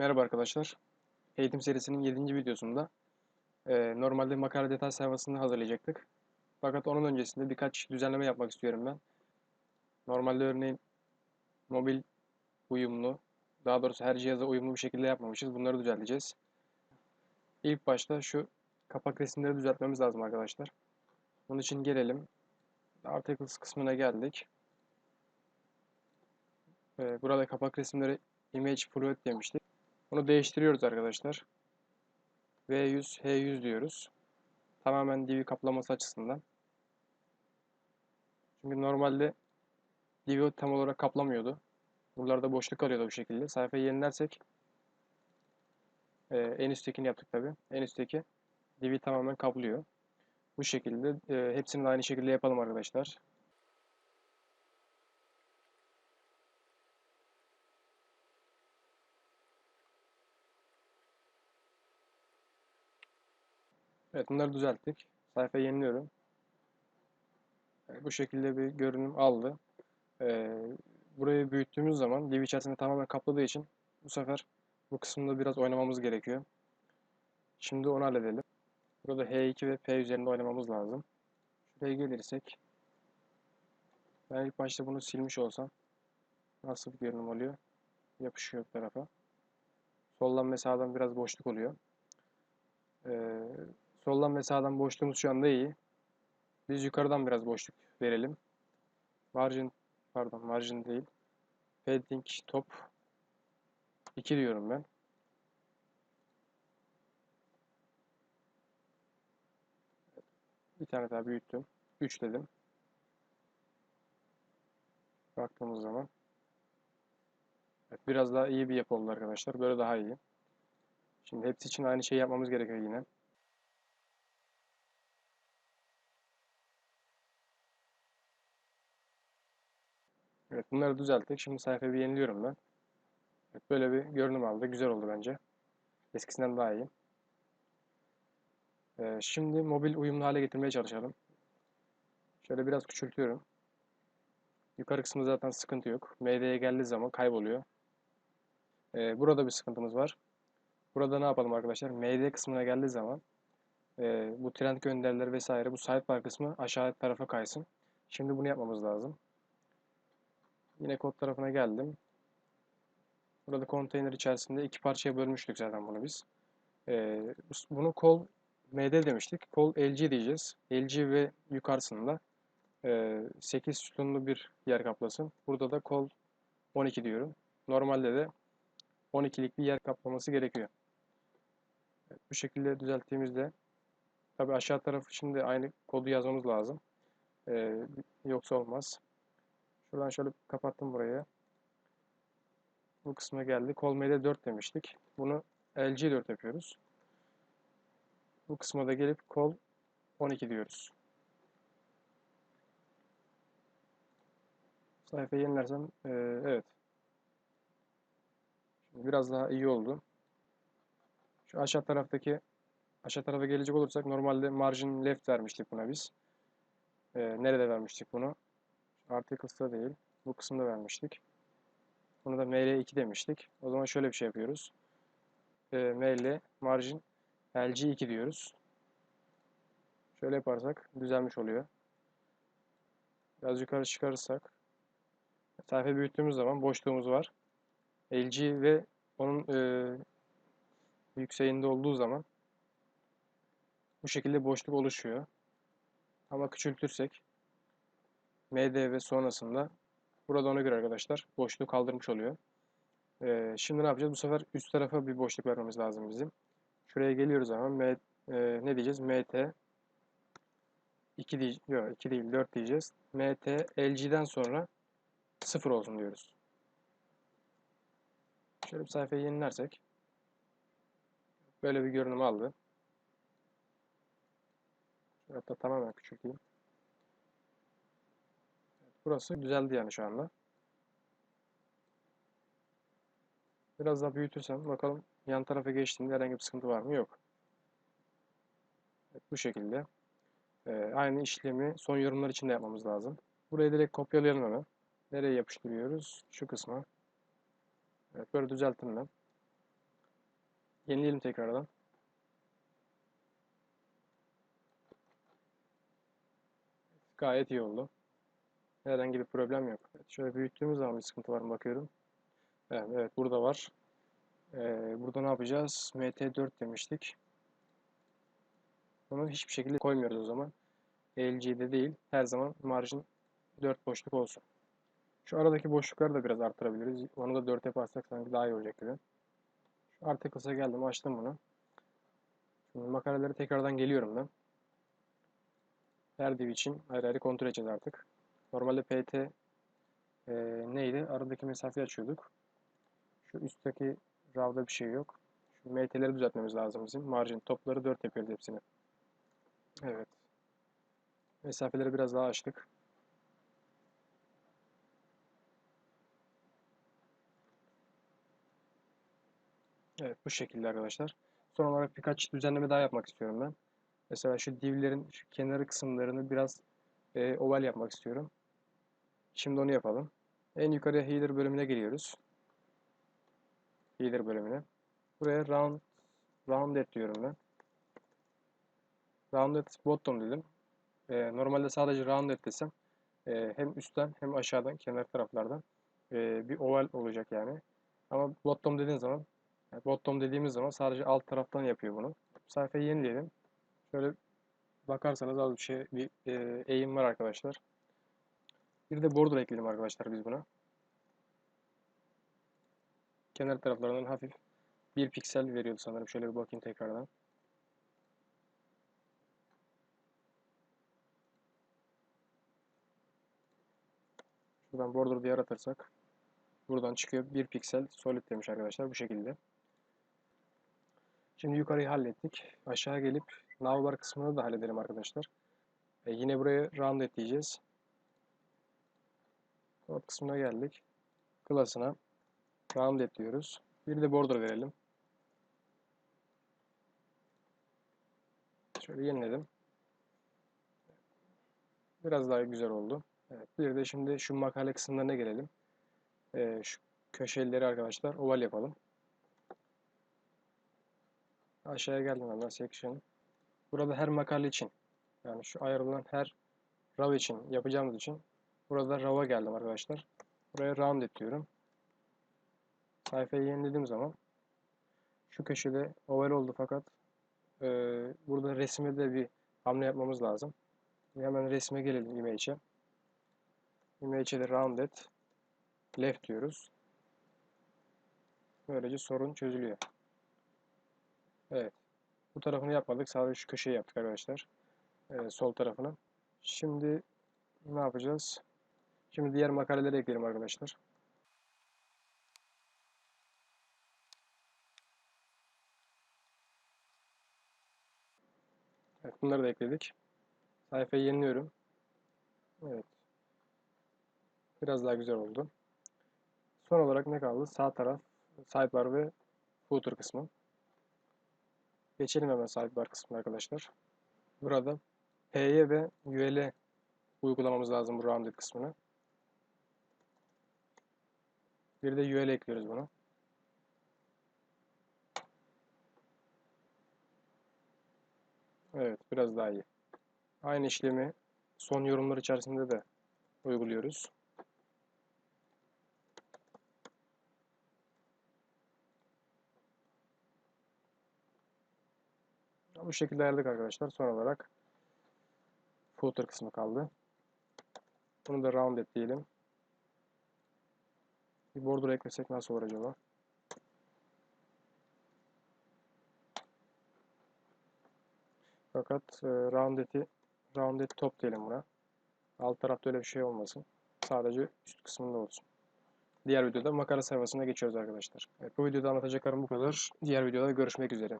Merhaba arkadaşlar. Eğitim serisinin 7. videosunda e, normalde makale detay sayfasını hazırlayacaktık. Fakat onun öncesinde birkaç düzenleme yapmak istiyorum ben. Normalde örneğin mobil uyumlu, daha doğrusu her cihaza uyumlu bir şekilde yapmamışız. Bunları düzenleyeceğiz. İlk başta şu kapak resimleri düzeltmemiz lazım arkadaşlar. Bunun için gelelim. Articles kısmına geldik. E, burada kapak resimleri image fluid demiştik. Bunu değiştiriyoruz arkadaşlar. V100, H100 diyoruz. Tamamen divi kaplaması açısından. Çünkü normalde divi tam olarak kaplamıyordu. Buralarda boşluk kalıyordu bu şekilde. Sayfayı yenilersek e, en üsttekini yaptık tabi. En üstteki divi tamamen kaplıyor. Bu şekilde e, hepsini aynı şekilde yapalım arkadaşlar. Evet bunları düzelttik. Sayfayı yeniliyorum. Yani bu şekilde bir görünüm aldı. Ee, burayı büyüttüğümüz zaman div içerisinde tamamen kapladığı için bu sefer bu kısımda biraz oynamamız gerekiyor. Şimdi onu halledelim. Burada H2 ve P üzerinde oynamamız lazım. Şuraya gelirsek ben ilk başta bunu silmiş olsam nasıl bir görünüm oluyor? Yapışıyor tarafa. Soldan ve sağdan biraz boşluk oluyor. Ee, Soldan ve sağdan boşluğumuz şu anda iyi. Biz yukarıdan biraz boşluk verelim. Margin, pardon margin değil. Padding top 2 diyorum ben. Bir tane daha büyüttüm. 3 dedim. Baktığımız zaman. Evet, biraz daha iyi bir yapı oldu arkadaşlar. Böyle daha iyi. Şimdi hepsi için aynı şeyi yapmamız gerekiyor yine. Evet bunları düzelttik. Şimdi sayfayı bir yeniliyorum ben. Evet, böyle bir görünüm aldı. Güzel oldu bence. Eskisinden daha iyi. Ee, şimdi mobil uyumlu hale getirmeye çalışalım. Şöyle biraz küçültüyorum. Yukarı kısmında zaten sıkıntı yok. MD'ye geldiği zaman kayboluyor. Ee, burada bir sıkıntımız var. Burada ne yapalım arkadaşlar? MD kısmına geldiği zaman e, bu trend gönderileri vesaire bu sidebar kısmı aşağı tarafa kaysın. Şimdi bunu yapmamız lazım. Yine kod tarafına geldim. Burada konteyner içerisinde iki parçaya bölmüştük zaten bunu biz. Ee, bunu kol MD demiştik. Kol LG diyeceğiz. LG ve yukarısında e, 8 sütunlu bir yer kaplasın. Burada da kol 12 diyorum. Normalde de 12'lik bir yer kaplaması gerekiyor. Evet, bu şekilde düzelttiğimizde tabi aşağı tarafı şimdi aynı kodu yazmamız lazım. Ee, yoksa olmaz. Şuradan şöyle kapattım burayı. Bu kısma geldi. Kol MD 4 demiştik. Bunu LG 4 yapıyoruz. Bu kısma da gelip kol 12 diyoruz. Sayfayı yenilersem e, evet. Şimdi biraz daha iyi oldu. Şu aşağı taraftaki aşağı tarafa gelecek olursak normalde margin left vermiştik buna biz. E, nerede vermiştik bunu? Articles'ta değil. Bu kısımda vermiştik. Bunu da ml2 demiştik. O zaman şöyle bir şey yapıyoruz. E, ml margin lg2 diyoruz. Şöyle yaparsak düzelmiş oluyor. Biraz yukarı çıkarırsak sayfa büyüttüğümüz zaman boşluğumuz var. LG ve onun e, yükseğinde olduğu zaman bu şekilde boşluk oluşuyor. Ama küçültürsek MD ve sonrasında burada ona göre arkadaşlar boşluğu kaldırmış oluyor. Ee, şimdi ne yapacağız? Bu sefer üst tarafa bir boşluk vermemiz lazım bizim. Şuraya geliyoruz ama e, ne diyeceğiz? MT 2 değil, yok 2 değil 4 diyeceğiz. MT LG'den sonra 0 olsun diyoruz. Şöyle bir sayfayı yenilersek böyle bir görünüm aldı. Hatta tamamen küçülteyim. Burası düzeldi yani şu anda. Biraz daha büyütürsem bakalım yan tarafa geçtiğinde herhangi bir sıkıntı var mı? Yok. Evet, bu şekilde. Ee, aynı işlemi son yorumlar için de yapmamız lazım. Burayı direkt kopyalayalım hemen. Nereye yapıştırıyoruz? Şu kısma. Evet böyle düzelttim ben. Yenileyelim tekrardan. Gayet iyi oldu. Herhangi bir problem yok. Şöyle büyüttüğümüz zaman bir sıkıntı var mı bakıyorum. Evet, evet burada var. Ee, burada ne yapacağız? MT4 demiştik. Bunu hiçbir şekilde koymuyoruz o zaman. LG'de değil. Her zaman marjin 4 boşluk olsun. Şu aradaki boşlukları da biraz artırabiliriz. Onu da 4 yaparsak sanki daha iyi olacak gibi. Şu Articles'a geldim. Açtım bunu. Şimdi makarelere tekrardan geliyorum ben. Her div için ayrı ayrı kontrol edeceğiz artık. Normalde PT e, neydi? Aradaki mesafeyi açıyorduk. Şu üstteki ravda bir şey yok. Şu MT'leri düzeltmemiz lazım bizim. Margin topları 4 yapıyoruz hepsini. Evet. Mesafeleri biraz daha açtık. Evet bu şekilde arkadaşlar. Son olarak birkaç düzenleme daha yapmak istiyorum ben. Mesela şu divlerin şu kenarı kısımlarını biraz e, oval yapmak istiyorum. Şimdi onu yapalım. En yukarıya header bölümüne geliyoruz. Header bölümüne. Buraya round rounded diyorum ben. Rounded bottom dedim. E, normalde sadece rounded desem e, hem üstten hem aşağıdan kenar taraflardan e, bir oval olacak yani. Ama bottom dediğin zaman yani bottom dediğimiz zaman sadece alt taraftan yapıyor bunu. Sayfayı yenileyelim. Şöyle bakarsanız az bir şey bir e, eğim var arkadaşlar. Bir de border ekledim arkadaşlar biz buna. Kenar taraflarından hafif bir piksel veriyordu sanırım. Şöyle bir bakayım tekrardan. Şuradan border diye aratırsak buradan çıkıyor. Bir piksel solid demiş arkadaşlar bu şekilde. Şimdi yukarıyı hallettik. Aşağı gelip navbar kısmını da halledelim arkadaşlar. E yine buraya round et Code kısmına geldik. Class'ına round et diyoruz. Bir de border verelim. Şöyle yeniledim. Biraz daha güzel oldu. Evet, bir de şimdi şu makale kısımlarına gelelim. Ee, şu köşeleri arkadaşlar oval yapalım. Aşağıya geldim hemen section. Burada her makale için yani şu ayrılan her raw için yapacağımız için burada raw'a geldim arkadaşlar. Buraya round et diyorum. Sayfayı yenilediğim zaman şu köşede oval oldu fakat e, burada resme de bir hamle yapmamız lazım. Hemen resme gelelim image'e. Image'e de rounded left diyoruz. Böylece sorun çözülüyor. Evet. Bu tarafını yapmadık. Sadece şu köşeyi yaptık arkadaşlar. Ee, sol tarafını. Şimdi ne yapacağız? Şimdi diğer makaleleri ekleyelim arkadaşlar. Evet, bunları da ekledik. Sayfayı yeniliyorum. Evet. Biraz daha güzel oldu. Son olarak ne kaldı? Sağ taraf sidebar ve footer kısmı. Geçelim hemen sidebar kısmına arkadaşlar. Burada P'ye ve UL'e uygulamamız lazım bu rounded kısmını. Bir de UL ekliyoruz buna. Evet, biraz daha iyi. Aynı işlemi son yorumlar içerisinde de uyguluyoruz. Bu şekilde ayarladık arkadaşlar. Son olarak footer kısmı kaldı. Bunu da round et diyelim. Bir border eklesek nasıl olur acaba? Fakat e, rounded'i rounded top diyelim buna. Alt tarafta öyle bir şey olmasın. Sadece üst kısmında olsun. Diğer videoda makara sayfasına geçiyoruz arkadaşlar. Evet, bu videoda anlatacaklarım bu kadar. Diğer videoda görüşmek üzere.